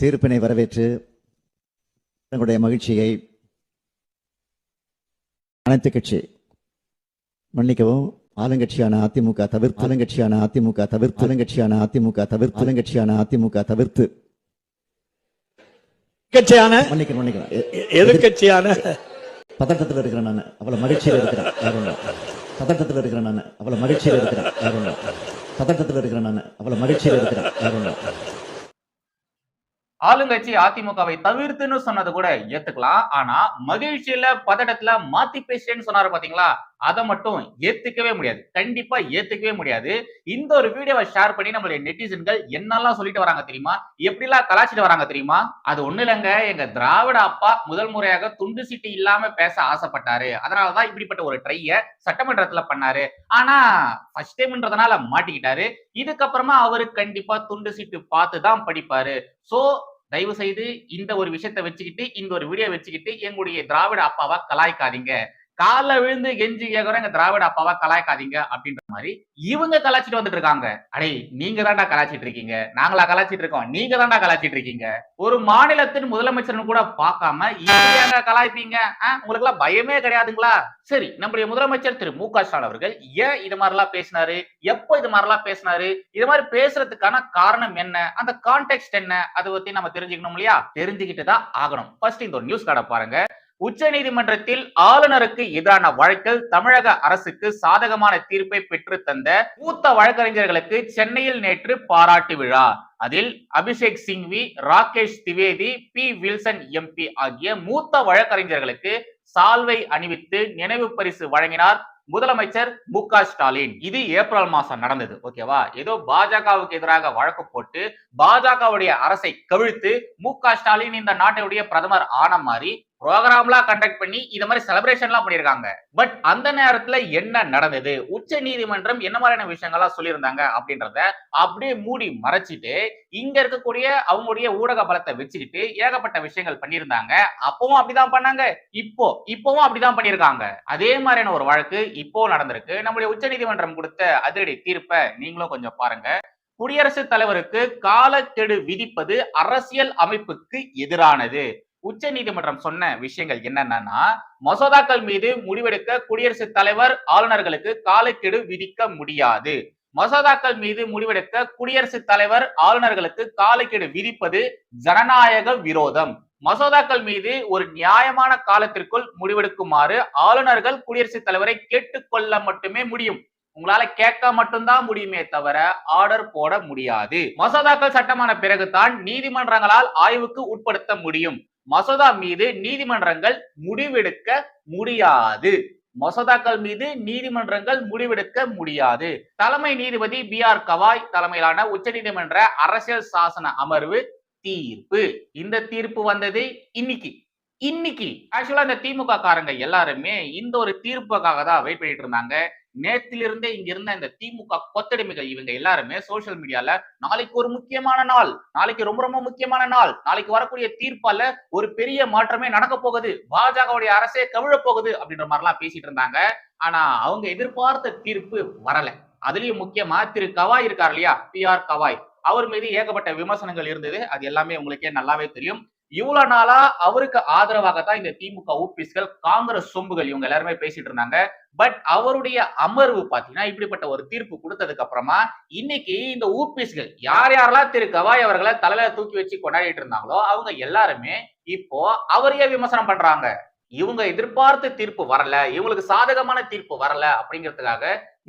தீர்ப்பினை வரவேற்று தங்களுடைய மகிழ்ச்சியை அனைத்து கட்சி மன்னிக்கவும் ஆளுங்கட்சியான அதிமுக தவிர்த்து ஆளுங்கட்சியான அதிமுக தவிர்த்து ஆளுங்கட்சியான அதிமுக தவிர்த்து ஆளுங்கட்சியான அதிமுக தவிர்த்து. கட்சியான மன்னிக்கணும் எ- எதிர்கட்சியான? பதட்டத்தில் இருக்கிறேன் நான். அவ்வளவு மகிழ்ச்சியில் இருக்கிறேன். இல்ல. பதட்டத்தில் இருக்கிறேன் நான். அவ்வளவு மகிழ்ச்சியில் இருக்கிறேன். இல்ல. பதட்டத்தில் இருக்கிறேன் நான். அவ்வளவு மகிழ்ச்சியில் இருக்கிறேன். இல்ல. ஆளுங்கட்சி அதிமுகவை தவிர்த்துன்னு சொன்னது கூட ஏத்துக்கலாம். ஆனா மகிழ்ச்சியில பதட்டத்துல மாத்தி பேசுறேன்னு சொன்னாரு பாத்தீங்களா? அதை மட்டும் ஏத்துக்கவே முடியாது. கண்டிப்பா ஏத்துக்கவே முடியாது. இந்த ஒரு வீடியோவை ஷேர் பண்ணி நம்மளுடைய நெட்டிசன்கள் என்னெல்லாம் சொல்லிட்டு வராங்க தெரியுமா? எப்படிலாம் கலாச்சிட்டு வராங்க தெரியுமா? அது ஒண்ணு இல்லைங்க. எங்க திராவிட அப்பா முதல் முறையாக துண்டு சீட்டு இல்லாம பேச ஆசைப்பட்டாரு. அதனாலதான் இப்படிப்பட்ட ஒரு ட்ரைய சட்டமன்றத்துல பண்ணாரு. ஆனா ஃபர்ஸ்ட் டைம்ன்றதுனால மாட்டிக்கிட்டாரு. இதுக்கப்புறமா அவரு கண்டிப்பா துண்டு சீட்டு பார்த்து தான் படிப்பாரு. சோ தயவு செய்து இந்த ஒரு விஷயத்தை வச்சுக்கிட்டு இந்த ஒரு வீடியோ வச்சுக்கிட்டு எங்களுடைய திராவிட அப்பாவா கலாய்க்காதீங்க. கால விழுந்து கெஞ்சி கேக்குறோம் எங்க திராவிட அப்பாவா கலாய்க்காதீங்க அப்படின்ற மாதிரி இவங்க கலாச்சிட்டு வந்துட்டு இருக்காங்க. அடே நீங்க தான்டா கலாச்சிட்டு இருக்கீங்க. நாங்களா கலாச்சிட்டு இருக்கோம். நீங்க தாண்டா கலாச்சிட்டு இருக்கீங்க. ஒரு மாநிலத்தின் முதலமைச்சர்னு கூட பார்க்காம இப்படியாங்க கலாய்ப்பீங்க? உங்களுக்கு எல்லாம் பயமே கிடையாதுங்களா? சரி நம்முடைய முதலமைச்சர் திரு. மு. க. ஸ்டாலின் அவர்கள் ஏன் இது மாதிரிலாம் பேசினாரு? எப்போ இது மாதிரிலாம் பேசினாரு? இது மாதிரி பேசுறதுக்கான காரணம் என்ன? அந்த கான்டெக்ட் என்ன? அதை பத்தி நம்ம தெரிஞ்சுக்கணும் இல்லையா? தெரிஞ்சுக்கிட்டு தான் ஆகணும். ஃபர்ஸ்ட் இந்த ஒரு நியூஸ் கார்டை பாருங்க. உச்ச நீதிமன்றத்தில் ஆளுநருக்கு எதிரான வழக்கில் தமிழக அரசுக்கு சாதகமான தீர்ப்பை பெற்று தந்த மூத்த வழக்கறிஞர்களுக்கு சென்னையில் நேற்று பாராட்டு விழா. அதில் அபிஷேக் சிங்வி ராகேஷ் திவேதி பி வில்சன் எம்பி ஆகிய மூத்த வழக்கறிஞர்களுக்கு சால்வை அணிவித்து நினைவு பரிசு வழங்கினார் முதலமைச்சர் மு க ஸ்டாலின். இது ஏப்ரல் மாசம் நடந்தது ஓகேவா ஏதோ பாஜகவுக்கு எதிராக வழக்கு போட்டு பாஜகவுடைய அரசை கவிழ்த்து மு க ஸ்டாலின் இந்த நாட்டினுடைய பிரதமர் ஆன மாதிரி ப்ரோக்ராம்லாம் கண்டக்ட் பண்ணி இந்த மாதிரி செலிப்ரேஷன்லாம் பண்ணியிருக்காங்க. பட் அந்த நேரத்துல என்ன நடந்தது? உச்ச நீதிமன்றம் என்ன மாதிரியான விஷயங்கள்லாம் சொல்லியிருந்தாங்க அப்படின்றத அப்படியே மூடி மறைச்சிட்டு இங்க இருக்கக்கூடிய அவங்களுடைய ஊடக பலத்தை வச்சுக்கிட்டு ஏகப்பட்ட விஷயங்கள் பண்ணியிருந்தாங்க. அப்பவும் அப்படிதான் பண்ணாங்க. இப்போ இப்பவும் அப்படிதான் பண்ணியிருக்காங்க. அதே மாதிரியான ஒரு வழக்கு இப்போ நடந்திருக்கு. நம்முடைய உச்சநீதிமன்றம் கொடுத்த அதிரடி தீர்ப்பை நீங்களும் கொஞ்சம் பாருங்க. குடியரசுத் தலைவருக்கு காலக்கெடு விதிப்பது அரசியல் அமைப்புக்கு எதிரானது. உச்ச நீதிமன்றம் சொன்ன விஷயங்கள் என்னன்னா மசோதாக்கள் மீது முடிவெடுக்க குடியரசுத் தலைவர் ஆளுநர்களுக்கு காலக்கெடு விதிக்க முடியாது. மசோதாக்கள் மீது முடிவெடுக்க குடியரசுத் தலைவர் ஆளுநர்களுக்கு காலக்கெடு விதிப்பது ஜனநாயக விரோதம். மசோதாக்கள் மீது ஒரு நியாயமான காலத்திற்குள் முடிவெடுக்குமாறு ஆளுநர்கள் குடியரசுத் தலைவரை கேட்டுக்கொள்ள மட்டுமே முடியும். உங்களால கேட்க மட்டும்தான் முடியுமே தவிர ஆர்டர் போட முடியாது. மசோதாக்கள் சட்டமான பிறகுதான் நீதிமன்றங்களால் ஆய்வுக்கு உட்படுத்த முடியும். மசோதா மீது நீதிமன்றங்கள் முடிவெடுக்க முடியாது. மசோதாக்கள் மீது நீதிமன்றங்கள் முடிவெடுக்க முடியாது. தலைமை நீதிபதி பி ஆர் கவாய் தலைமையிலான உச்சநீதிமன்ற அரசியல் சாசன அமர்வு தீர்ப்பு. இந்த தீர்ப்பு வந்தது இன்னைக்கு. இன்னைக்கு ஆக்சுவலா இந்த திமுக காரங்க எல்லாருமே இந்த ஒரு தீர்ப்புக்காக தான் வெயிட் பண்ணிட்டு இருந்தாங்க. நேத்திலிருந்தே இங்க இருந்த இந்த திமுக கொத்தடிமைகள் இவங்க எல்லாருமே சோசியல் மீடியால நாளைக்கு ஒரு முக்கியமான நாள் நாளைக்கு ரொம்ப ரொம்ப முக்கியமான நாள் நாளைக்கு வரக்கூடிய தீர்ப்பால ஒரு பெரிய மாற்றமே நடக்க போகுது. பாஜகவுடைய அரசே கவிழ போகுது அப்படின்ற மாதிரிலாம் பேசிட்டு இருந்தாங்க. ஆனா அவங்க எதிர்பார்த்த தீர்ப்பு வரல. அதுலயும் முக்கியமா திரு கவாய் இருக்கார் இல்லையா? B R Gavai. அவர் மீது ஏகப்பட்ட விமர்சனங்கள் இருந்தது. அது எல்லாமே உங்களுக்கே நல்லாவே தெரியும். இவ்வளவு நாளா அவருக்கு ஆதரவாக தான் இந்த திமுக ஊபிஸ்கள் காங்கிரஸ் சொம்புகள் இவங்க எல்லாருமே பேசிட்டு இருந்தாங்க. பட் அவருடைய அமர்வு பாத்தீங்கன்னா இப்படிப்பட்ட ஒரு தீர்ப்பு கொடுத்ததுக்கு அப்புறமா இன்னைக்கு இந்த ஊபிஸ்கள் யார் யாரெல்லாம் திரு கவாய் அவர்களை தலையில தூக்கி வச்சு கொண்டாடிட்டு இருந்தாங்களோ அவங்க எல்லாருமே இப்போ அவரையே விமர்சனம் பண்றாங்க. இவங்க எதிர்பார்த்த தீர்ப்பு வரல இவங்களுக்கு சாதகமான தீர்ப்பு வரல அப்படிங்கிறதுக்காக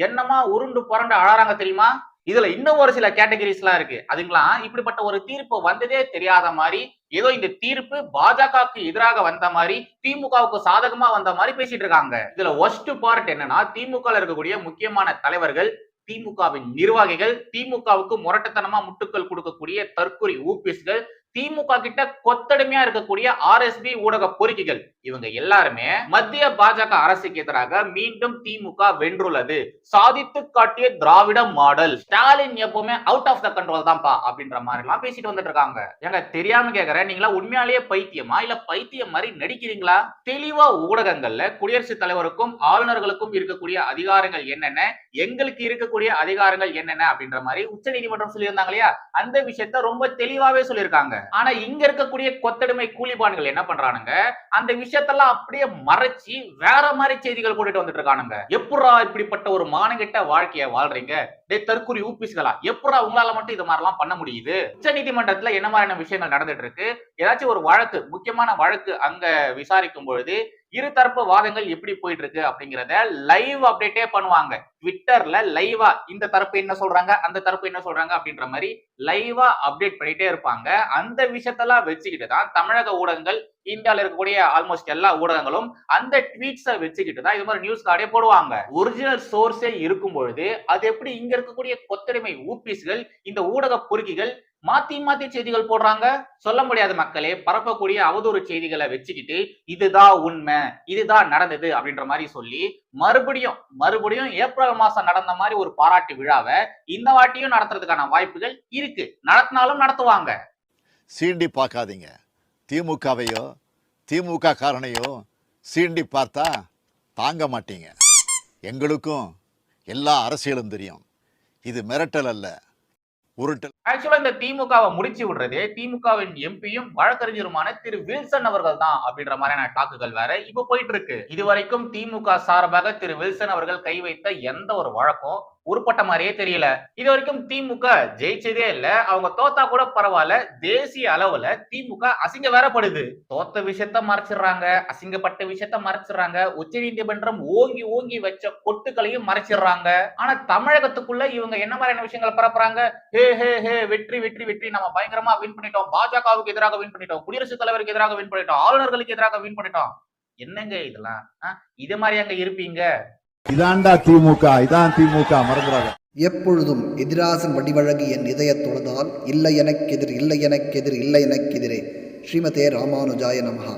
என்னமா உருண்டு புரண்டு அழறாங்க தெரியுமா? இதுல இன்னும் ஒரு சில கேட்டகரிஸ் எல்லாம் இருக்கு. அதுங்களாம் இப்படிப்பட்ட ஒரு தீர்ப்பு வந்ததே தெரியாத மாதிரி ஏதோ இந்த தீர்ப்பு பாஜகவுக்கு எதிராக வந்த மாதிரி திமுகவுக்கு சாதகமா வந்த மாதிரி பேசிட்டு இருக்காங்க. இதுல ஒஸ்ட் பார்ட் என்னன்னா திமுக இருக்கக்கூடிய முக்கியமான தலைவர்கள் திமுகவின் நிர்வாகிகள் திமுகவுக்கு முரட்டத்தனமா முட்டுக்கள் கொடுக்கக்கூடிய தற்கொலை ஊபிஸ்கள் திமுக கிட்ட கொத்தடிமையா இருக்கக்கூடிய ஆர்எஸ்பி ஊடக பொறுக்கிகள். இவங்க எல்லாருமே மத்திய பாஜக அரசுக்கு எதிராக மீண்டும் திமுக வென்றுள்ளது. சாதித்து காட்டிய திராவிட மாடல். ஸ்டாலின் எப்பவுமே அவுட் ஆஃப் த கண்ட்ரோல் தான்ப்பா அப்படின்ற மாதிரி எல்லாம் பேசிட்டு வந்துட்டு இருக்காங்க. ஏங்க தெரியாம கேக்குறேன். நீங்களா உண்மையாலேயே பைத்தியமா? இல்ல பைத்தியம் மாதிரி நடிக்கிறீங்களா? தெளிவா ஊடகங்கள்ல குடியரசுத் தலைவருக்கும் ஆளுநர்களுக்கும் இருக்கக்கூடிய அதிகாரங்கள் என்னென்ன? எங்களுக்கு இருக்கக்கூடிய அதிகாரங்கள் என்னென்ன? அப்படின்ற மாதிரி உச்ச நீதிமன்றம் சொல்லியிருந்தாங்க இல்லையா? அந்த விஷயத்த ரொம்ப தெளிவாவே சொல்லியிருக்காங்க. ஆனா இங்க இருக்கக்கூடிய கொத்தடிமை கூலிபான்கள் என்ன பண்றானுங்க? அந்த விஷயத்தெல்லாம் அப்படியே மறைச்சு வேற மாதிரி செய்திகள் போட்டுட்டு வந்துட்டு இருக்கானுங்க. எப்படா இப்படிப்பட்ட ஒரு மானங்கிட்ட வாழ்க்கைய வாழ்றீங்க? டே தற்கொலை ஊபிஸ்களா? எப்படா உங்களால மட்டும் இது மாதிரிலாம் பண்ண முடியுது? உச்ச நீதிமன்றத்துல என்ன மாதிரியான விஷயங்கள் நடந்துட்டு இருக்கு? ஏதாச்சும் ஒரு வழக்கு முக்கியமான வழக்கு அங்க விசாரிக்கும் பொழுது இரு தரப்பு வாதங்கள் எப்படி போயிட்டு இருக்கு அப்படிங்கறத லைவ் அப்டேட்டே பண்ணுவாங்க. ட்விட்டர்ல லைவா இந்த தரப்பு என்ன சொல்றாங்க அந்த தரப்பு என்ன சொல்றாங்க அப்படின்ற மாதிரி லைவா அப்டேட் பண்ணிட்டே இருப்பாங்க. அந்த விஷயத்தெல்லாம் வச்சுக்கிட்டு தான் தமிழக ஊடகங்கள் இந்தியாவில் இருக்கக்கூடிய ஆல்மோஸ்ட் எல்லா ஊடகங்களும் அந்த ட்வீட்ஸை வச்சுக்கிட்டு தான் இது மாதிரி நியூஸ் கார்டே போடுவாங்க. ஒரிஜினல் சோர்ஸே இருக்கும் பொழுது அது எப்படி இங்க இருக்கக்கூடிய கொத்தடிமை ஊபிஸ்கள் இந்த ஊடக பொறுக்கிகள் மாத்தி மாத்தி செய்திகள் போடுறாங்க. சொல்ல முடியாத மக்களே பரப்பக்கூடிய அவதூறு செய்திகளை வச்சுக்கிட்டு இதுதான் உண்மை இதுதான் நடந்தது அப்படின்ற மாதிரி சொல்லி மறுபடியும் மறுபடியும் ஏப்ரல் மாசம் நடந்த மாதிரி ஒரு பாராட்டு விழாவை இந்த வாட்டியும் நடத்துறதுக்கான வாய்ப்புகள் இருக்கு. நடத்தினாலும் நடத்துவாங்க. சீண்டி பார்க்காதீங்க. திமுகவையோ திமுக காரனையோ சீண்டி பார்த்தா தாங்க மாட்டீங்க. எங்களுக்கும் எல்லா அரசியலும் தெரியும். இது மிரட்டல் அல்ல. உருட்டல் ஆக்சுவலா இந்த திமுகவை முடிச்சு விடுறது திமுகவின் எம்பியும் வழக்கறிஞருமான திரு வில்சன் அவர்கள் தான் அப்படின்ற மாதிரியான டாக்குகள் வேற இப்ப போயிட்டு இருக்கு. இதுவரைக்கும் திமுக சார்பாக திரு வில்சன் அவர்கள் கை வைத்த எந்த ஒரு வழக்கம் உருப்பட்ட மாதிரியே தெரியல. இது வரைக்கும் திமுக ஜெயிச்சதே இல்ல. அவங்க தோத்தா கூட பரவாயில்ல. தேசிய அளவுல திமுக அசிங்க வேறப்படுது தோத்த விஷயத்த மறைச்சிடுறாங்க. அசிங்கப்பட்ட விஷயத்த மறைச்சிடுறாங்க. உச்ச நீதிமன்றம் ஓங்கி ஓங்கி வச்ச கொட்டுக்களையும் மறைச்சிடுறாங்க. ஆனா தமிழகத்துக்குள்ள இவங்க என்ன மாதிரியான விஷயங்களை பரப்புறாங்க? ஹே ஹே ஹே வெற்றி வெற்றி வெற்றி. நம்ம பயங்கரமா வின் பண்ணிட்டோம். பாஜகவுக்கு எதிராக வின் பண்ணிட்டோம். குடியரசுத் தலைவருக்கு எதிராக வின் பண்ணிட்டோம். ஆளுநர்களுக்கு எதிராக வின் பண்ணிட்டோம். என்னங்க இதெல்லாம்? இது மாதிரி அங்க இருப்பீங்க. இதாண்டா திமுக இதான் திமுக மறந்துடாத எப்பொழுதும் எதிராசன் வடிவழகு என் தொழுதால் இல்லை எனக்கெதிர் இல்லை எனக்கெதிர் இல்லை எனக்கெதிரே ஸ்ரீமதே ராமானுஜாய நமஹா.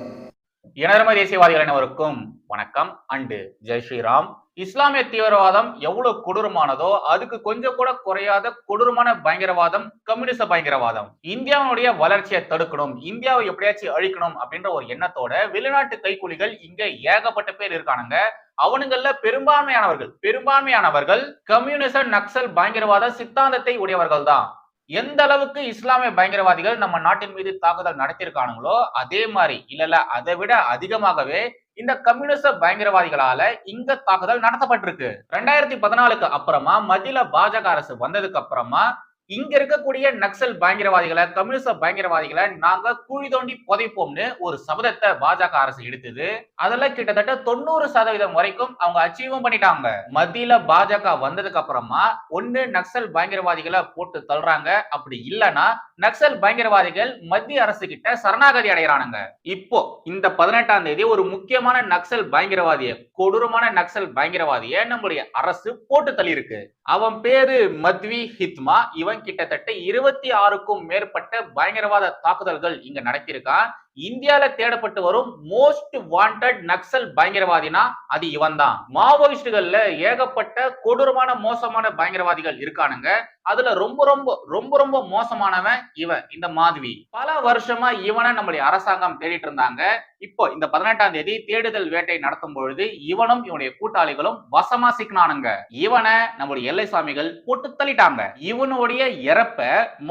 இனதர்ம தேசியவாதிகள் அனைவருக்கும் வணக்கம். அண்டு ஜெய் ஸ்ரீராம். இஸ்லாமிய தீவிரவாதம் எவ்வளவு கொடூரமானதோ அதுக்கு கொஞ்சம் கூட குறையாத கொடூரமான பயங்கரவாதம் கம்யூனிச பயங்கரவாதம். இந்தியாவுடைய வளர்ச்சியை தடுக்கணும் இந்தியாவை எப்படியாச்சும் அழிக்கணும் அப்படின்ற ஒரு எண்ணத்தோட வெளிநாட்டு கைக்கூலிகள் இங்க ஏகப்பட்ட பேர் இருக்கானுங்க. அவனுங்கள்ல பெரும்பான்மையானவர்கள் பெரும்பான்மையானவர்கள் கம்யூனிச நக்சல் பயங்கரவாத சித்தாந்தத்தை உடையவர்கள் தான் எந்த அளவுக்கு இஸ்லாமிய பயங்கரவாதிகள் நம்ம நாட்டின் மீது தாக்குதல் நடத்தியிருக்கானுங்களோ அதே மாதிரி இல்ல அதை விட அதிகமாகவே இந்த கம்யூனிச பயங்கரவாதிகளால இங்க தாக்குதல் நடத்தப்பட்டிருக்கு. ரெண்டாயிரத்தி பதினாலுக்கு அப்புறமா மத்தியில பாஜக அரசு வந்ததுக்கு அப்புறமா இங்க இருக்கக்கூடிய நக்சல் பயங்கரவாதிகளை கம்யூனிச பயங்கரவாதிகளை நாங்க குழி தோண்டி புதைப்போம்னு ஒரு சபதத்தை பாஜக அரசு எடுத்தது. அதுல கிட்டத்தட்ட தொண்ணூறு சதவீதம் வரைக்கும் அவங்க அச்சீவும் பண்ணிட்டாங்க. மத்தியில பாஜக வந்ததுக்கு அப்புறமா ஒண்ணு நக்சல் பயங்கரவாதிகளை போட்டு தள்ளுறாங்க. அப்படி இல்லைன்னா நக்சல் பயங்கரவாதிகள் மத்திய அரசு கிட்ட சரணாகதி அடைகிறானுங்க இப்போ இந்த பதினெட்டாம் தேதி ஒரு முக்கியமான நக்சல் பயங்கரவாதிய கொடூரமான நக்சல் பயங்கரவாதிய நம்முடைய அரசு போட்டு தள்ளியிருக்கு. அவன் பேரு மத்வி ஹித்மா. இவன் கிட்டத்தட்ட இருபத்தி ஆறுக்கும் மேற்பட்ட பயங்கரவாத தாக்குதல்கள் இங்க நடத்தியிருக்கான். இந்தியாவில் தேடப்பட்டு வரும் மோஸ்ட் வாண்டட் நக்சல் பயங்கரவாதினா அது இவன் தான் மாவோயிஸ்டுகள்ல ஏகப்பட்ட கொடூரமான மோசமான பயங்கரவாதிகள் இருக்கானுங்க. அதுல ரொம்ப ரொம்ப ரொம்ப ரொம்ப மோசமானவன் இவன் இந்த மாதவி. பல வருஷமா இவனை நம்மளுடைய அரசாங்கம் தேடிட்டு இருந்தாங்க. இப்போ இந்த பதினெட்டாம் தேதி தேடுதல் வேட்டை நடத்தும் பொழுது இவனும் இவனுடைய கூட்டாளிகளும் வசமா சிக்கினானுங்க. இவனை நம்முடைய எல்லை சாமிகள் போட்டு தள்ளிட்டாங்க. இவனுடைய இறப்ப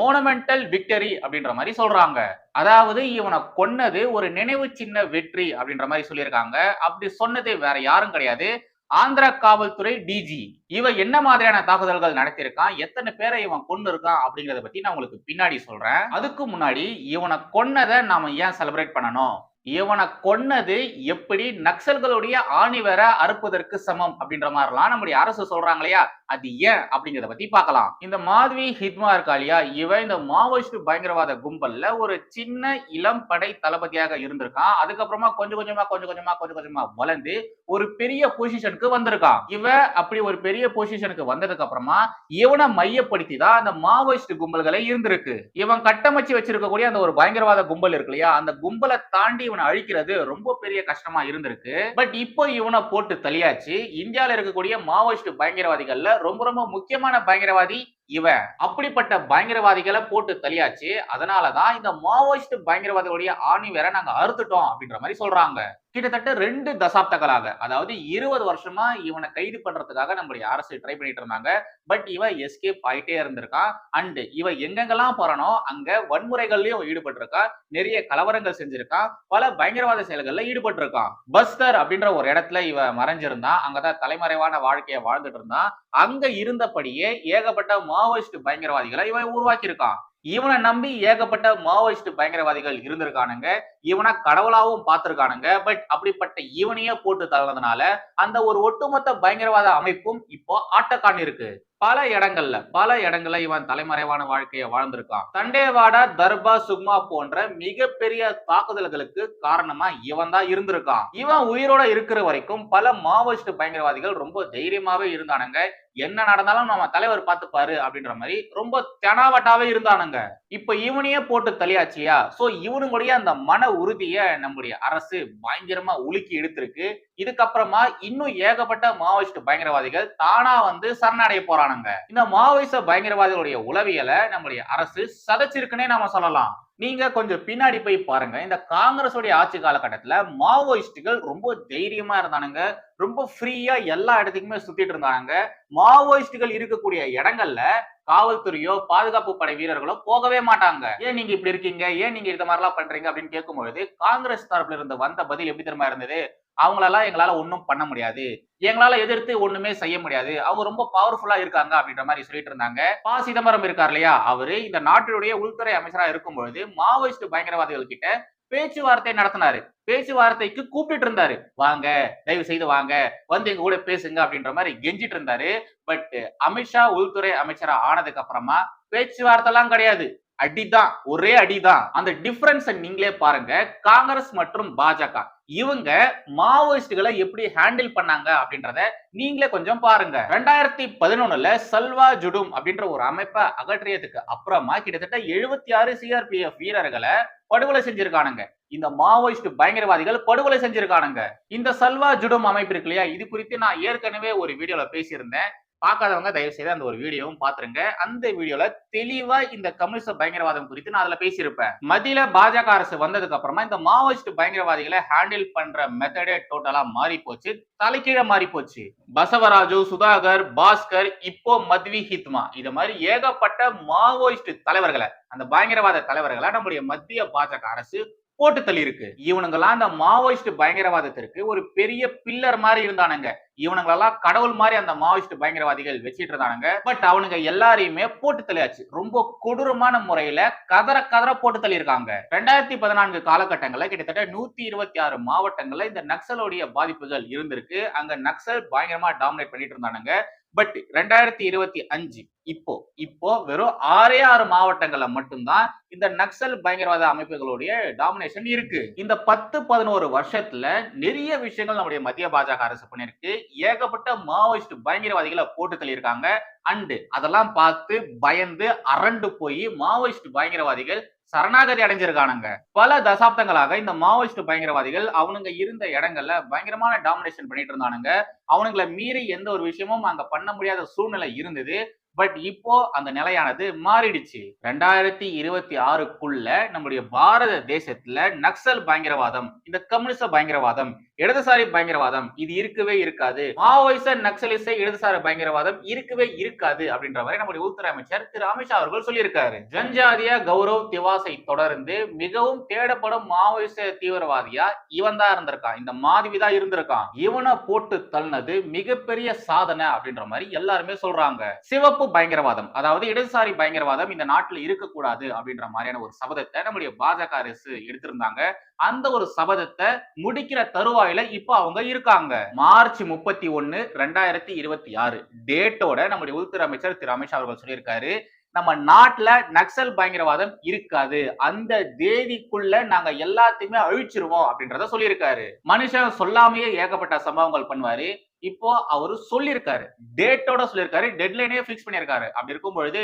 மோனமெண்டல் விக்டரி அப்படின்ற மாதிரி சொல்றாங்க. அதாவது இவனை கொன்னது ஒரு நினைவு சின்ன வெற்றி அப்படின்ற மாதிரி சொல்லியிருக்காங்க. அப்படி சொன்னது வேற யாரும் கிடையாது. ஆந்திரா காவல்துறை டிஜி இவன் என்ன மாதிரியான தாக்குதல்கள் நடத்தியிருக்கான் எத்தனை பேரை இவன் கொண்டு இருக்கான் அப்படிங்கறத பத்தி நான் உங்களுக்கு பின்னாடி சொல்றேன். அதுக்கு முன்னாடி இவனை கொன்னதை நாம ஏன் செலிப்ரேட் பண்ணணும்? இவனை கொன்னது எப்படி நக்சல்களுடைய ஆணிவர அறுப்பதற்கு சமம் அப்படின்ற மாதிரிலாம் நம்முடைய அரசு சொல்றாங்க இல்லையா? அது ஏன் அப்படிங்கிறத பத்தி பார்க்கலாம். இந்த மாதவி ஹித்மா இருக்கா இல்லையா? இவன் இந்த மாவோயிஸ்ட் பயங்கரவாத கும்பல்ல ஒரு சின்ன இளம் படை தளபதியாக இருந்திருக்கான் அதுக்கப்புறமா கொஞ்சம் கொஞ்சமா கொஞ்சம் கொஞ்சமா கொஞ்சம் கொஞ்சமா வளர்ந்து ஒரு பெரிய பொசிஷனுக்கு வந்திருக்கான் இவன் அப்படி ஒரு பெரிய பொசிஷனுக்கு வந்ததுக்கு அப்புறமா இவனை மையப்படுத்தி தான் அந்த மாவோயிஸ்ட் கும்பல்களை இருந்திருக்கு. இவன் கட்டமைச்சு வச்சிருக்கக்கூடிய அந்த ஒரு பயங்கரவாத கும்பல் இருக்கு இல்லையா? அந்த கும்பலை தாண்டி இவனை அழிக்கிறது ரொம்ப பெரிய கஷ்டமா இருந்திருக்கு. பட் இப்போ இவனை போட்டு தலியாச்சு இந்தியால இருக்கக்கூடிய மாவோயிஸ்ட் பயங்கரவாதிகள்ல ரொம்ப ரொம்ப முக்கியமான பயங்கரவாதி இவன் அப்படிப்பட்ட பயங்கரவாதிகளை போட்டு தலியாச்சு அதனாலதான் இந்த மாவோயிஸ்ட் பயங்கரவாதிகளுடைய ஆணி வேற நாங்க அறுத்துட்டோம் அப்படின்ற மாதிரி சொல்றாங்க. கிட்டத்தட்ட ரெண்டு தசாப்தங்களாக. அதாவது இருபது வருஷமா இவனை கைது பண்றதுக்காக நம்மளுடைய அரசு ட்ரை பண்ணிட்டு இருந்தாங்க. பட் இவன் எஸ்கேப் ஆயிட்டே இருந்திருக்கான் அண்ட் இவன் எங்கெங்கெல்லாம் போறானோ அங்க வன்முறைகள்லயும் ஈடுபட்டிருக்கான் நிறைய கலவரங்கள் செஞ்சிருக்கான் பல பயங்கரவாத செயல்கள்ல ஈடுபட்டிருக்கான் பஸ்தர் அப்படின்ற ஒரு இடத்துல இவன் மறைஞ்சிருந்தான். அங்கதான் தலைமறைவான வாழ்க்கையை வாழ்ந்துட்டு இருந்தான். அங்க இருந்தபடியே ஏகப்பட்ட மாவோயிஸ்ட் பயங்கரவாதிகளை இவன் உருவாக்கியிருக்கான். இவனை நம்பி ஏகப்பட்ட மாவோயிஸ்ட் பயங்கரவாதிகள் இருந்திருக்கானுங்க. இவனை கடவுளாவும் பார்த்திருக்கானுங்க. பட் அப்படிப்பட்ட இவனையே போட்டு தள்ளதுனால அந்த ஒரு ஒட்டுமொத்த பயங்கரவாத அமைப்பும் இப்போ ஆட்டக்கான் இருக்கு. பல இடங்கள்ல பல இடங்கள்ல இவன் தலைமறைவான வாழ்க்கையை வாழ்ந்திருக்கான். தண்டேவாடா தர்பா சுக்மா போன்ற மிகப்பெரிய தாக்குதல்களுக்கு காரணமா இவன் தான் இருந்திருக்கான். இவன் உயிரோட இருக்கிற வரைக்கும் பல மாவோயிஸ்ட் பயங்கரவாதிகள் ரொம்ப தைரியமாவே இருந்தானுங்க. என்ன நடந்தாலும் நம்ம தலைவர் பார்த்துப்பாரு அப்படின்ற மாதிரி ரொம்ப தெனாவட்டாவே இருந்தானுங்க. இப்ப இவனையே போட்டு தள்ளியாச்சியா? சோ இவனுடைய அந்த மன உறுதிய நம்முடைய அரசு பயங்கரமா உலுக்கி எடுத்திருக்கு. இதுக்கப்புறமா இன்னும் ஏகப்பட்ட மாவோயிஸ்ட் பயங்கரவாதிகள் தானா வந்து சரணடைய போறானுங்க. இந்த மாவோயிச பயங்கரவாதிகளுடைய உளவியலை நம்முடைய அரசு சதைச்சிருக்குன்னே நாம சொல்லலாம். நீங்க கொஞ்சம் பின்னாடி போய் பாருங்க. இந்த காங்கிரஸோடைய ஆட்சி காலகட்டத்துல மாவோயிஸ்டுகள் ரொம்ப தைரியமா இருந்தானுங்க. ரொம்ப ஃப்ரீயா எல்லா இடத்துக்குமே சுத்திட்டு இருந்தாங்க. மாவோயிஸ்டுகள் இருக்கக்கூடிய இடங்கள்ல காவல்துறையோ பாதுகாப்பு படை வீரர்களோ போகவே மாட்டாங்க. ஏன் நீங்க இப்படி இருக்கீங்க? ஏன் நீங்க இந்த மாதிரிலாம் பண்றீங்க? அப்படின்னு கேட்கும்பொழுது காங்கிரஸ் தரப்புல இருந்து வந்த பதில் எப்படி தெரியுமா இருந்தது? அவங்களெல்லாம் எங்களால் ஒன்றும் பண்ண முடியாது. எங்களால எதிர்த்து ஒண்ணுமே செய்ய முடியாது. அவங்க ரொம்ப பவர்ஃபுல்லா இருக்காங்க அப்படின்ற மாதிரி சொல்லிட்டு இருந்தாங்க. ப. சிதம்பரம் இருக்கார் இல்லையா? அவரு இந்த நாட்டினுடைய உள்துறை அமைச்சரா இருக்கும் பொழுது மாவோயிஸ்ட் பயங்கரவாதிகள் கிட்ட பேச்சுவார்த்தை நடத்தினாரு. பேச்சுவார்த்தைக்கு கூப்பிட்டு இருந்தாரு. வாங்க தயவு செய்து வாங்க. வந்து எங்க கூட பேசுங்க அப்படின்ற மாதிரி கெஞ்சிட்டு இருந்தாரு. பட் அமித்ஷா உள்துறை அமைச்சரா ஆனதுக்கு அப்புறமா பேச்சுவார்த்தை எல்லாம் கிடையாது. அடிதான் ஒரே அடிதான். அந்த டிஃபரன்ஸ் நீங்களே பாருங்க. காங்கிரஸ் மற்றும் பாஜக. இவங்க மாவோயிஸ்டுகளை எப்படி ஹேண்டில் பண்ணாங்க அப்படின்றத நீங்களே கொஞ்சம் பாருங்க. ரெண்டாயிரத்தி பதினொன்னுல சல்வா ஜுடும் அப்படின்ற ஒரு அமைப்பை அகற்றியதுக்கு அப்புறமா கிட்டத்தட்ட எழுபத்தி ஆறு சிஆர்பிஎஃப் வீரர்களை படுகொலை செஞ்சிருக்கானுங்க. இந்த மாவோயிஸ்ட் பயங்கரவாதிகள் படுகொலை செஞ்சிருக்கானுங்க. இந்த சல்வா ஜுடும் அமைப்பு இருக்கு இல்லையா? இது குறித்து நான் ஏற்கனவே ஒரு வீடியோல பேசியிருந்தேன். பார்க்காதவங்க தயவு செய்து அந்த ஒரு வீடியோவும் பாத்துருங்க. அந்த வீடியோல தெளிவா இந்த கம்யூனிஸ்ட் பயங்கரவாதம் குறித்து நான் அதுல பேசியிருப்பேன். மத்தியில பாஜக அரசு வந்ததுக்கு அப்புறமா இந்த மாவோயிஸ்ட் பயங்கரவாதிகளை ஹேண்டில் பண்ற மெத்தடே டோட்டலா மாறி போச்சு தலைக்கீழ மாறி போச்சு. பசவராஜு சுதாகர் பாஸ்கர் இப்போ மத்வி ஹித்மா. இது மாதிரி ஏகப்பட்ட மாவோயிஸ்ட் தலைவர்களை அந்த பயங்கரவாத தலைவர்களை நம்முடைய மத்திய பாஜக அரசு போட்டு தள்ளி இருக்கு இவனுங்கெல்லாம் அந்த மாவோயிஸ்ட் பயங்கரவாதத்திற்கு ஒரு பெரிய பில்லர் மாதிரி இருந்தானுங்க. இவனுங்களெல்லாம் கடவுள் மாதிரி அந்த மாவோயிஸ்ட் பயங்கரவாதிகள் வச்சிட்டு இருந்தானுங்க. பட் அவனுங்க எல்லாரையுமே போட்டு தள்ளியாச்சு. ரொம்ப கொடூரமான முறையில கதற கதற போட்டு தள்ளியிருக்காங்க. ரெண்டாயிரத்தி பதினான்கு காலகட்டங்கள்ல கிட்டத்தட்ட நூத்தி இருபத்தி ஆறு மாவட்டங்கள்ல இந்த நக்சலுடைய பாதிப்புகள் இருந்திருக்கு. அங்க நக்சல் பயங்கரமா டாமினேட் பண்ணிட்டு இருந்தானுங்க. பட் ரெண்டாயிரத்தி இருபத்தி அஞ்சு இப்போ இப்போ வெறும் ஆறே ஆறு மாவட்டங்கள்ல மட்டும்தான் இந்த நக்சல் பயங்கரவாத அமைப்புகளுடைய டாமினேஷன் இருக்கு. இந்த பத்து பதினோரு வருஷத்துல நிறைய விஷயங்கள் நம்முடைய மத்திய பாஜக அரசு பண்ணிருக்கு ஏகப்பட்ட மாவோயிஸ்ட் பயங்கரவாதிகளை போட்டு தள்ளியிருக்காங்க. அண்டு அதெல்லாம் பார்த்து பயந்து அரண்டு போய் மாவோயிஸ்ட் பயங்கரவாதிகள் சரணாகதி அடைஞ்சிருக்கானுங்க. பல தசாப்தங்களாக இந்த மாவோயிஸ்ட் பயங்கரவாதிகள் அவனுங்க இருந்த இடங்கள்ல பயங்கரமான டாமினேஷன் பண்ணிட்டு இருந்தானுங்க. அவனுங்களை மீறி எந்த ஒரு விஷயமும் அங்க பண்ண முடியாத சூழ்நிலை இருந்தது. பட் இப்போ அந்த நிலையானது மாறிடுச்சு. ரெண்டாயிரத்தி இருபத்தி ஆறுக்குள்ள நம்முடைய பாரத தேசத்துல நக்சல் பயங்கரவாதம் இந்த கம்யூனிச பயங்கரவாதம் இடதுசாரி பயங்கரவாதம் இது இருக்கவே இருக்காது. மாவோயிச நக்சலிச இடதுசாரி பயங்கரவாதம் இருக்கவே இருக்காது அப்படின்ற மாதிரி நம்முடைய உள்துறை அமைச்சர் திரு அமித்ஷா அவர்கள் சொல்லியிருக்காரு. ஜன்ஜாதிய கௌரவ் திவாசை தொடர்ந்து மிகவும் தேடப்படும் மாவோயிச தீவிரவாதியா இவன் தான் இருந்திருக்கான். இந்த மாதவி தான் இருந்திருக்கான். இவனை போட்டு தள்ளினது மிகப்பெரிய சாதனை அப்படின்ற மாதிரி எல்லாருமே சொல்றாங்க. சிவப்பு பயங்கரவாதம். அதாவது இடதுசாரி பயங்கரவாதம் இந்த நாட்டில் இருக்கக்கூடாது அப்படின்ற மாதிரியான ஒரு சபதத்தை நம்முடைய பாஜக அரசு எடுத்திருந்தாங்க. அந்த ஒரு சபதத்தை முடிக்கிற தருவாயில இப்ப அவங்க இருக்காங்க. மார்ச் முப்பத்தி ஒன்னு ரெண்டாயிரத்தி இருபத்தி ஆறு. டேட்டோட நம்முடைய உள்துறை அமைச்சர் திரு அமித்ஷா அவர்கள் சொல்லியிருக்காரு நம்ம நாட்டுல நக்சல் பயங்கரவாதம் இருக்காது. அந்த தேதிக்குள்ள நாங்க எல்லாத்தையுமே அழிச்சிருவோம் அப்படின்றத சொல்லியிருக்காரு. மனுஷன் சொல்லாமையே ஏகப்பட்ட சம்பவங்கள் பண்ணுவாரு. இப்போ அவரு சொல்லியிருக்காரு. டேட்டோட சொல்லியிருக்காரு. டெட்லைனே பிக்ஸ் பண்ணியிருக்காரு. அப்படி இருக்கும் பொழுது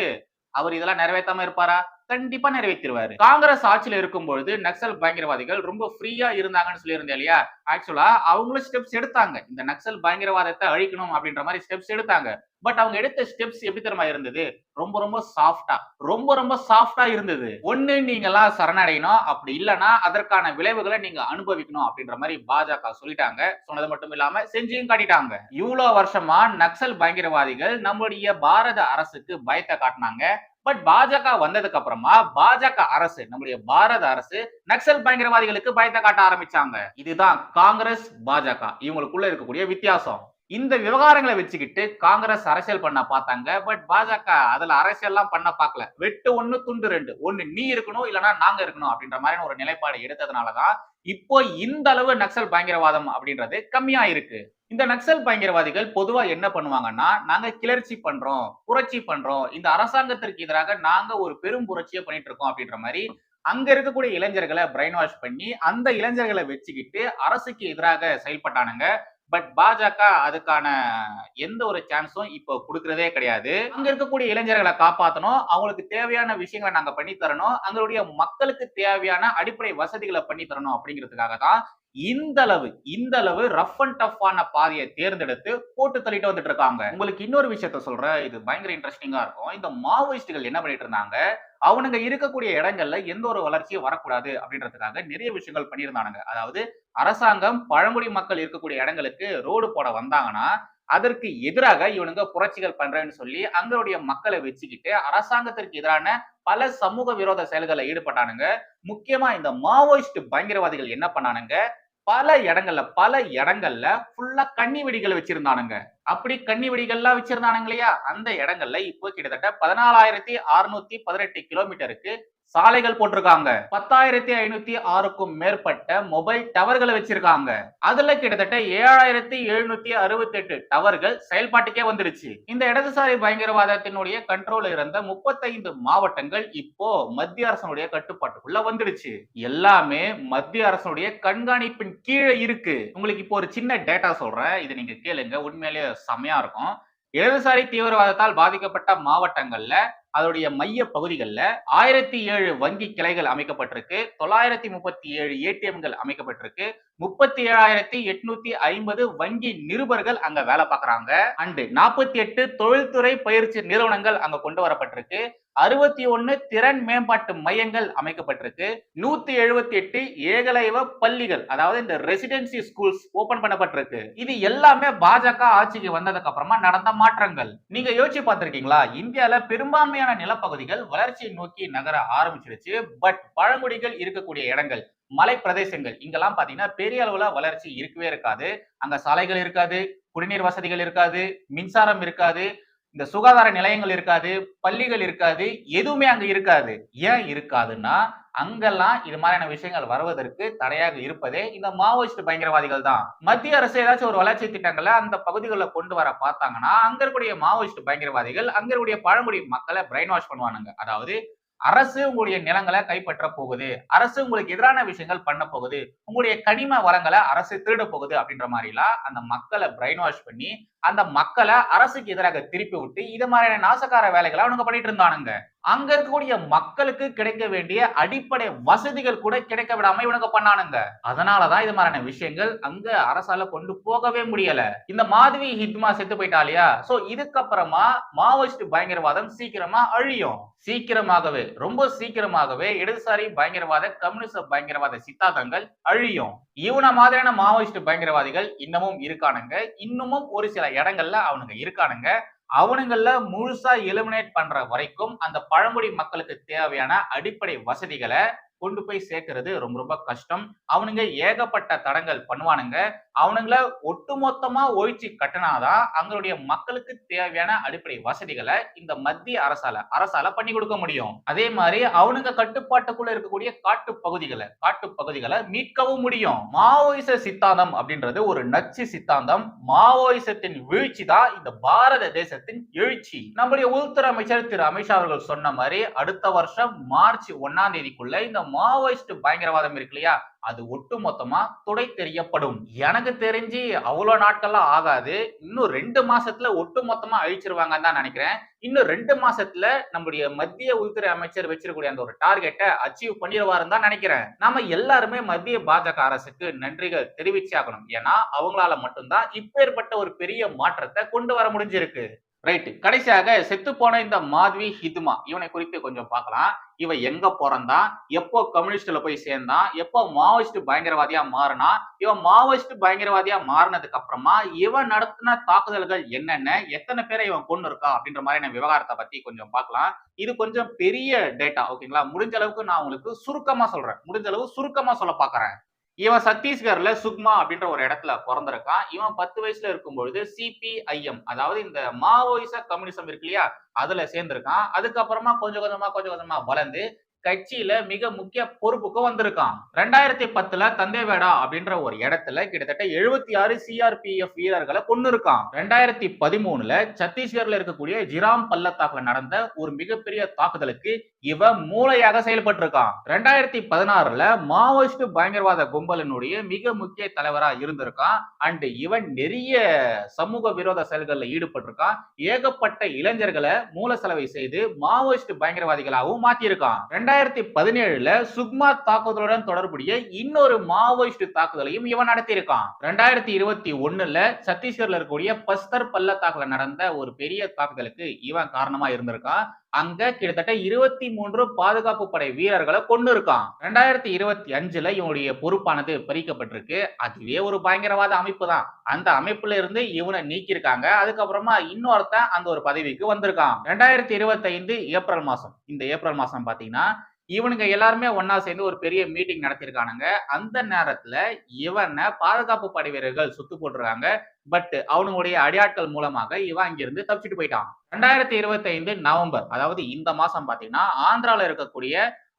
அவர் இதெல்லாம் நிறைவேற்றாம இருப்பாரா? கண்டிப்பா நிறைவேற்றிடுவாரு காங்கிரஸ் ஆட்சியில இருக்கும்பொழுது நக்சல் பயங்கரவாதிகள் ரொம்ப ஃப்ரீயா இருந்தாங்கன்னு சொல்லியிருந்தேன் இல்லையா? ஆக்சுவலா அவங்களும் ஸ்டெப்ஸ் எடுத்தாங்க. இந்த நக்சல் பயங்கரவாதத்தை அழிக்கணும் அப்படின்ற மாதிரி ஸ்டெப்ஸ் எடுத்தாங்க. பட் அவங்க எடுத்த ஸ்டெப்ஸ் எப்படி தெரியுமா இருந்தது? ரொம்ப ரொம்ப சாஃப்டா ரொம்ப ரொம்ப சாஃப்டா இருந்தது. ஒண்ணு நீங்க எல்லாம் சரணடையணும். அப்படி இல்லைன்னா அதற்கான விளைவுகளை நீங்க அனுபவிக்கணும் அப்படின்ற மாதிரி பாஜக சொல்லிட்டாங்க. சொன்னது மட்டும் இல்லாம செஞ்சியும் காட்டிட்டாங்க. இவ்வளவு வருஷமா நக்சல் பயங்கரவாதிகள் நம்முடைய பாரத அரசுக்கு பயத்தை காட்டினாங்க. பட் பாஜக வந்ததுக்கு அப்புறமா பாஜக அரசு நம்முடைய பாரத அரசு நக்சல் பயங்கரவாதிகளுக்கு பயத்தை காட்ட ஆரம்பிச்சாங்க. இதுதான் காங்கிரஸ் பாஜக. இவங்களுக்குள்ள இருக்கக்கூடிய வித்தியாசம். இந்த விவகாரங்களை வச்சுக்கிட்டு காங்கிரஸ் அரசியல் பண்ண பார்த்தாங்க. பட் பாஜக அதுல அரசியல்லாம் பண்ண பார்க்கல. வெட்டு ஒண்ணு துண்டு ரெண்டு. ஒண்ணு நீ இருக்கணும் இல்லைன்னா நாங்க இருக்கணும் அப்படின்ற மாதிரியான ஒரு நிலைப்பாடு எடுத்ததுனாலதான் இப்போ இந்த அளவு நக்சல் பயங்கரவாதம் அப்படின்றது கம்மியா இருக்கு. இந்த நக்சல் பயங்கரவாதிகள் பொதுவா என்ன பண்ணுவாங்கன்னா நாங்க கிளர்ச்சி பண்றோம் புரட்சி பண்றோம் இந்த அரசாங்கத்திற்கு எதிராக நாங்க ஒரு பெரும் புரட்சியை பண்ணிட்டு இருக்கோம் அப்படின்ற மாதிரி அங்க இருக்கக்கூடிய இளைஞர்களை பிரெயின் வாஷ் பண்ணி அந்த இளைஞர்களை வச்சுக்கிட்டு அரசுக்கு எதிராக செயல்பட்டானுங்க. பட் பாஜக அதுக்கான எந்த ஒரு சான்ஸும் இப்போ கொடுக்கறதே கிடையாது. அங்க இருக்கக்கூடிய இளைஞர்களை காப்பாற்றணும் அவங்களுக்கு தேவையான விஷயங்களை நாங்க பண்ணி தரணும். அங்களுடைய மக்களுக்கு தேவையான அடிப்படை வசதிகளை பண்ணி தரணும் அப்படிங்கிறதுக்காக தான் இந்த அளவு இந்த அளவு ரஃப் அண்ட் டஃப்பான பாதையை தேர்ந்தெடுத்து போட்டு தள்ளிட்டு வந்துட்டு இருக்காங்க. உங்களுக்கு இன்னொரு விஷயத்த சொல்றேன். இது பயங்கர இன்ட்ரெஸ்டிங்கா இருக்கும். இந்த மாவோயிஸ்டுகள் என்ன பண்ணிட்டு இருந்தாங்க? அவனுங்க இருக்கக்கூடிய இடங்கள்ல எந்த ஒரு வளர்ச்சியும் வரக்கூடாது அப்படின்றதுக்காக நிறைய விஷயங்கள் பண்ணியிருந்தானுங்க. அதாவது அரசாங்கம் பழங்குடி மக்கள் இருக்கக்கூடிய இடங்களுக்கு ரோடு போட வந்தாங்கன்னா அதற்கு எதிராக இவனுங்க புரட்சிகள் பண்றேன்னு சொல்லி அங்களுடைய மக்களை வச்சுக்கிட்டு அரசாங்கத்திற்கு எதிரான பல சமூக விரோத செயல்களில் ஈடுபட்டானுங்க. முக்கியமா இந்த மாவோயிஸ்ட் பயங்கரவாதிகள் என்ன பண்ணானுங்க? பல இடங்கள்ல பல இடங்கள்ல ஃபுல்லா கன்னி வெடிகள் வச்சிருந்தானுங்க. அப்படி கன்னி வெடிகள்லாம் வச்சிருந்தானுங்க இல்லையா அந்த இடங்கள்ல இப்போ கிட்டத்தட்ட பதினாலாயிரத்தி அறுநூத்தி பதினெட்டு கிலோமீட்டருக்கு சாலைகள் போட்டிருக்காங்க. பத்தாயிரத்தி ஐநூத்தி ஆறுக்கும் மேற்பட்ட மொபைல் டவர்களை வச்சிருக்காங்க. அதுல கிட்டத்தட்ட ஏழாயிரத்தி எழுநூத்தி அறுபத்தி எட்டு டவர்கள் செயல்பாட்டுக்கே வந்துருச்சு. இந்த இடதுசாரி பயங்கரவாதத்தினுடைய கண்ட்ரோல் இருந்த முப்பத்தைந்து மாவட்டங்கள் இப்போ மத்திய அரசனுடைய கட்டுப்பாட்டுக்குள்ள வந்துடுச்சு எல்லாமே மத்திய அரசனுடைய கண்காணிப்பின் கீழே இருக்கு. உங்களுக்கு இப்போ ஒரு சின்ன டேட்டா சொல்றேன். இது நீங்க கேளுங்க. உண்மையிலேயே செமையா இருக்கும். இடதுசாரி தீவிரவாதத்தால் பாதிக்கப்பட்ட மாவட்டங்கள்ல அதோடைய மைய பகுதிகளில் ஆயிரத்தி ஏழு வங்கி கிளைகள் அமைக்கப்பட்டிருக்கு தொள்ளாயிரத்தி முப்பத்தி ஏழு ஏடிஎம்கள் அமைக்கப்பட்டிருக்கு முப்பத்தி ஏழாயிரத்தி எட்நூத்தி ஐம்பது வங்கி நிருபர்கள் அங்க வேலை பார்க்கறாங்க. அண்டு நாற்பத்தி எட்டு தொழில்துறை பயிற்சி நிறுவனங்கள் அங்க கொண்டு வரப்பட்டிருக்கு. அறுபத்தி ஒன்னு திறன் மேம்பாட்டு மையங்கள் அமைக்கப்பட்டிருக்கு. நூத்தி எழுபத்தி எட்டு ஏகலைவ பள்ளிகள் அதாவது இந்த ரெசிடென்சி ஸ்கூல்ஸ் ஓபன் பண்ணப்பட்டிருக்கு. இது எல்லாமே பாஜக ஆட்சிக்கு வந்ததுக்கு அப்புறமா நடந்த மாற்றங்கள். நீங்க யோசிச்சு பார்த்திருக்கீங்களா? இந்தியால பெரும்பான்மையான நிலப்பகுதிகள் வளர்ச்சியை நோக்கி நகர ஆரம்பிச்சிருச்சு. பட் பழங்குடிகள் இருக்கக்கூடிய இடங்கள் மலை பிரதேசங்கள் இங்கெல்லாம் பாத்தீங்கன்னா பெரிய அளவுல வளர்ச்சி இருக்கவே இருக்காது. அங்க சாலைகள் இருக்காது குடிநீர் வசதிகள் இருக்காது மின்சாரம் இருக்காது இந்த சுகாதார நிலையங்கள் இருக்காது பள்ளிகள் இருக்காது எதுவுமே அங்க இருக்காது. ஏன் இருக்காதுன்னா அங்கெல்லாம் இது மாதிரியான விஷயங்கள் வருவதற்கு தடையாக இருப்பதே இந்த மாவோயிஸ்ட் பயங்கரவாதிகள் தான். மத்திய அரசு ஏதாச்சும் ஒரு வளர்ச்சி திட்டங்களை அந்த பகுதிகளில் கொண்டு வர பார்த்தாங்கன்னா அங்க இருக்கக்கூடிய மாவோயிஸ்ட் பயங்கரவாதிகள் அங்க இருக்கக்கூடிய பழங்குடி மக்களை பிரெயின் வாஷ் பண்ணுவானுங்க. அதாவது அரசு உங்களுடைய நிலங்களை கைப்பற்ற போகுது. அரசு உங்களுக்கு எதிரான விஷயங்கள் பண்ண போகுது. உங்களுடைய கனிம வளங்களை அரசு திருட போகுது அப்படின்ற மாதிரிலாம் அந்த மக்களை பிரெயின் வாஷ் பண்ணி அந்த மக்களை அரசுக்கு எதிராக திருப்பி விட்டு இது மாதிரியான நாசக்கார வேலைகளை அவனுங்க பண்ணிட்டு இருந்தானுங்க. அங்க இருக்கக்கூடிய மக்களுக்கு கிடைக்க வேண்டிய அடிப்படை வசதிகள் கூட கிடைக்க விடாம இவனுங்க பண்ணானுங்க. அதனாலதான் இது மாதிரியான விஷயங்கள் அங்க அரசால கொண்டு போகவே முடியல. இந்த மாதவி ஹித்மா செத்து போயிட்டா இல்லையா? சோ இதுக்கப்புறமா மாவோயிஸ்ட் பயங்கரவாதம் சீக்கிரமா அழியும். சீக்கிரமாகவே ரொம்ப சீக்கிரமாகவே இடதுசாரி பயங்கரவாத கம்யூனிஸ்ட் பயங்கரவாத சித்தாந்தங்கள் அழியும். இவன மாதிரியான மாவோயிஸ்ட் பயங்கரவாதிகள் இன்னமும் இருக்கானுங்க. இன்னமும் ஒரு சில இடங்கள்ல அவனுங்க இருக்கானுங்க. அவனுங்கள முழுசா எலிமினேட் பண்ற வரைக்கும் அந்த பழங்குடி மக்களுக்கு தேவையான அடிப்படை வசதிகளை கொண்டு போய் சேர்க்கறது ரொம்ப ரொம்ப கஷ்டம். அவனுங்க ஏகப்பட்ட தடங்கள் பண்ணுவானுங்க. அவனுங்கள ஒட்டுமொத்தமா ஒழிச்சு கட்டினாதான் அவங்களுடைய மக்களுக்கு தேவையான அடிப்படை வசதிகளை இந்த மத்திய அரசால அரசால பண்ணி கொடுக்க முடியும். அதே மாதிரி அவனுங்க கட்டுப்பாட்டுக்குள்ள இருக்கக்கூடிய காட்டு பகுதிகளை காட்டு பகுதிகளை மீட்கவும் முடியும். மாவோயிச சித்தாந்தம் அப்படின்றது ஒரு நச்சு சித்தாந்தம். மாவோயிசத்தின் வீழ்ச்சி தான் இந்த பாரத தேசத்தின் எழுச்சி. நம்முடைய உள்துறை அமைச்சர் திரு அமித்ஷா அவர்கள் சொன்ன மாதிரி அடுத்த வருஷம் மார்ச் ஒன்னாம் தேதிக்குள்ள இந்த மாவோயிஸ்ட் பயங்கரவாதம் இருக்கு இல்லையா? அது ஒட்டு மொத்தமா துடை தெரியப்படும். எனக்கு தெரிஞ்சு அவ்வளவு நாட்கள்லாம் ஆகாது. இன்னும் ரெண்டு மாசத்துல ஒட்டு மொத்தமா அழிச்சிருவாங்கன்னு தான் நினைக்கிறேன். இன்னும் ரெண்டு மாசத்துல நம்முடைய மத்திய உள்துறை அமைச்சர் வச்சிருக்கக்கூடிய அந்த ஒரு டார்கெட்டை அச்சீவ் பண்ணிடுவாருன்னு தான் நினைக்கிறேன். நாம எல்லாருமே மத்திய பாஜக அரசுக்கு நன்றிகள் தெரிவிச்சாகணும் ஏன்னா அவங்களால மட்டும்தான் இப்பேற்பட்ட ஒரு பெரிய மாற்றத்தை கொண்டு வர முடிஞ்சிருக்கு. ரைட்டு கடைசியாக செத்து போன இந்த மாதவி ஹிதுமா இவனை குறித்து கொஞ்சம் பார்க்கலாம். இவன் எங்க பிறந்தான் எப்போ கம்யூனிஸ்ட்ல போய் சேர்ந்தான் எப்போ மாவோயிஸ்ட் பயங்கரவாதியா மாறினா? இவன் மாவோயிஸ்ட் பயங்கரவாதியா மாறினதுக்கு அப்புறமா இவன் நடத்தின தாக்குதல்கள் என்னென்ன? எத்தனை பேரை இவன் கொண்டு இருக்கா? அப்படின்ற மாதிரியான விவகாரத்தை பத்தி கொஞ்சம் பார்க்கலாம். இது கொஞ்சம் பெரிய டேட்டா ஓகேங்களா முடிஞ்ச அளவுக்கு நான் உங்களுக்கு சுருக்கமா சொல்றேன். முடிஞ்ச அளவு சுருக்கமா சொல்ல பாக்குறேன் இவன் சத்தீஸ்கர்ல சுக்மா அப்படின்ற ஒரு இடத்துல பிறந்திருக்கான். இவன் பத்து வயசுல இருக்கும்பொழுது சிபிஐஎம் அதாவது இந்த மாவோயிச கம்யூனிசம் இருக்கு இல்லையா? அதுல சேர்ந்திருக்கான். அதுக்கப்புறமா கொஞ்சம் கொஞ்சமா கொஞ்சம் கொஞ்சமா வளர்ந்து கட்சியில மிக முக்கிய பொறுப்புக்கு வந்திருக்கான். ரெண்டாயிரத்தி பத்துல தந்தேவேடா அப்படின்ற ஒரு இடத்துல கிட்டத்தட்ட எழுபத்தி ஆறு சிஆர்பிஎஃப் வீரர்களை கொண்டு இருக்கான் ரெண்டாயிரத்தி பதிமூணுல சத்தீஸ்கர்ல இருக்கக்கூடிய ஜிராம் பள்ளத்தாக்குல நடந்த ஒரு மிகப்பெரிய தாக்குதலுக்கு இவன் மூளையாக செயல்பட்டு இருக்கான் ரெண்டாயிரத்தி பதினாறுல மாவோயிஸ்ட் பயங்கரவாத கும்பலினுடைய மிக முக்கிய தலைவரா இருந்திருக்கான். அண்ட் இவன் நிறைய சமூக விரோத செயல்களில் ஈடுபட்டிருக்கான். ஏகப்பட்ட இளைஞர்களை மூல செலவை செய்து மாவோயிஸ்ட் பயங்கரவாதிகளாகவும் மாத்தியிருக்கான். ரெண்டாயிரத்தி ரெண்டாயிரத்தி பதினேழுல சுக்மா தாக்குதலுடன் தொடர்புடைய இன்னொரு மாவோயிஸ்ட் தாக்குதலையும் இவன் நடத்தியிருக்கான். ரெண்டாயிரத்தி இருபத்தி ஒண்ணுல சத்தீஸ்கர்ல இருக்கக்கூடிய பஸ்தர் பள்ளத்தாக்குல நடந்த ஒரு பெரிய தாக்குதலுக்கு இவன் காரணமா இருந்திருக்கான். அங்க கிட்டத்தட்ட இருபத்தி மூன்று பாதுகாப்பு படை வீரர்களை கொண்டு இருக்கான் ரெண்டாயிரத்தி இருபத்தி அஞ்சுல இவனுடைய பொறுப்பானது பறிக்கப்பட்டிருக்கு அதுவே ஒரு பயங்கரவாத அமைப்பு தான் அந்த அமைப்புல இருந்து இவனை நீக்கியிருக்காங்க. அதுக்கப்புறமா இன்னொருத்தன் அந்த ஒரு பதவிக்கு வந்திருக்கான். ரெண்டாயிரத்தி இருபத்தி ஐந்து ஏப்ரல் மாசம். இந்த ஏப்ரல் மாசம் பாத்தீங்கன்னா இவனுங்க எல்லாருமே ஒன்னா சேர்ந்து ஒரு பெரிய மீட்டிங் நடத்திருக்கானுங்க அந்த நேரத்துல இவனை பாதுகாப்பு படை வீரர்கள் சுத்து போட்டிருக்காங்க. பட் அவனுடைய அடியாட்கள் மூலமாக இவன் அங்கிருந்து தப்பிச்சுட்டு போயிட்டான். ரெண்டாயிரத்தி இருபத்தி ஐந்து நவம்பர் அதாவது இந்த மாசம் பாத்தீங்கன்னா ஆந்திரால இருக்கக்கூடிய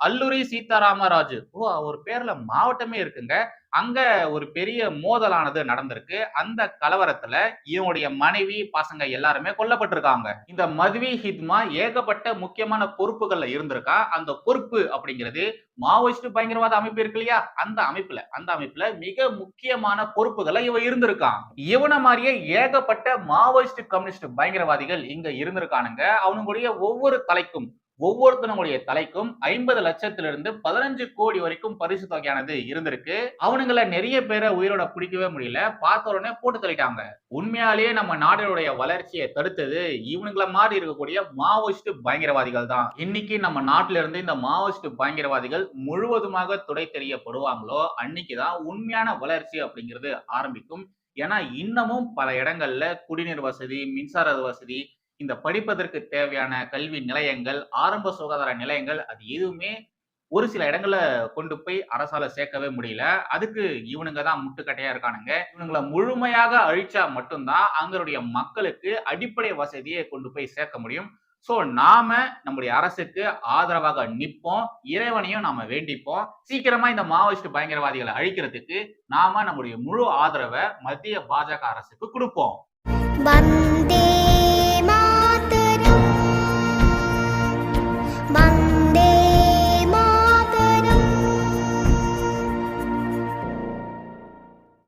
அல்லுரி சீதாராமராஜு. ஓ அவர் பேர்ல மாவட்டமே இருக்குங்க. அங்க ஒரு பெரிய மோதலானது நடந்திருக்கு. அந்த கலவரத்துல இவனுடைய மனைவி பசங்க எல்லாருமே கொல்லப்பட்டிருக்காங்க. இந்த மதுவி ஹித்மா ஏகப்பட்ட முக்கியமான பொறுப்புகள்ல இருந்திருக்கா? அந்த பொறுப்பு அப்படிங்கிறது மாவோயிஸ்ட் பயங்கரவாத அமைப்பு இருக்கு இல்லையா? அந்த அமைப்புல அந்த அமைப்புல மிக முக்கியமான பொறுப்புகளை இவன் இருந்திருக்கான் இவனை மாதிரியே ஏகப்பட்ட மாவோயிஸ்ட் கம்யூனிஸ்ட் பயங்கரவாதிகள் இங்க இருந்திருக்கானுங்க. அவனுடைய ஒவ்வொரு தலைக்கும் ஒவ்வொருத்தனுடைய தலைக்கும் ஐம்பது லட்சத்திலிருந்து பதினஞ்சு கோடி வரைக்கும் பரிசு தொகையானது இருந்திருக்கு. அவனுங்களை நிறைய பேரை உயிரோட பிடிக்கவே முடியல. பார்த்த உடனே போட்டு தள்ளிட்டாங்க. உண்மையாலேயே நம்ம நாட்டினுடைய வளர்ச்சியை தடுத்தது இவனுங்கள மாதிரி இருக்கக்கூடிய மாவோயிஸ்ட் பயங்கரவாதிகள் தான். இன்னைக்கு நம்ம நாட்டில இருந்து இந்த மாவோயிஸ்ட் பயங்கரவாதிகள் முழுவதுமாக துடை தெரியப்படுவாங்களோ அன்னைக்குதான் உண்மையான வளர்ச்சி அப்படிங்கிறது ஆரம்பிக்கும். ஏன்னா இன்னமும் பல இடங்கள்ல குடிநீர் வசதி மின்சார வசதி இந்த படிப்பதற்கு தேவையான கல்வி நிலையங்கள் ஆரம்ப சுகாதார நிலையங்கள் அது எதுவுமே ஒரு சில இடங்கள்ல கொண்டு போய் அரசால சேர்க்கவே முடியல. அதுக்கு இவனுங்க தான் முட்டுக்கட்டையா இருக்கானுங்க. இவனுங்களை முழுமையாக அழிச்சா மட்டும்தான் அங்களுடைய மக்களுக்கு அடிப்படை வசதியை கொண்டு போய் சேர்க்க முடியும். சோ நாம நம்முடைய அரசுக்கு ஆதரவாக நிற்போம். இறைவனையும் நாம வேண்டிப்போம். சீக்கிரமா இந்த மாவோயிஸ்ட் பயங்கரவாதிகளை அழிக்கிறதுக்கு நாம நம்முடைய முழு ஆதரவை மத்திய பாஜக அரசுக்கு கொடுப்போம். வந்தே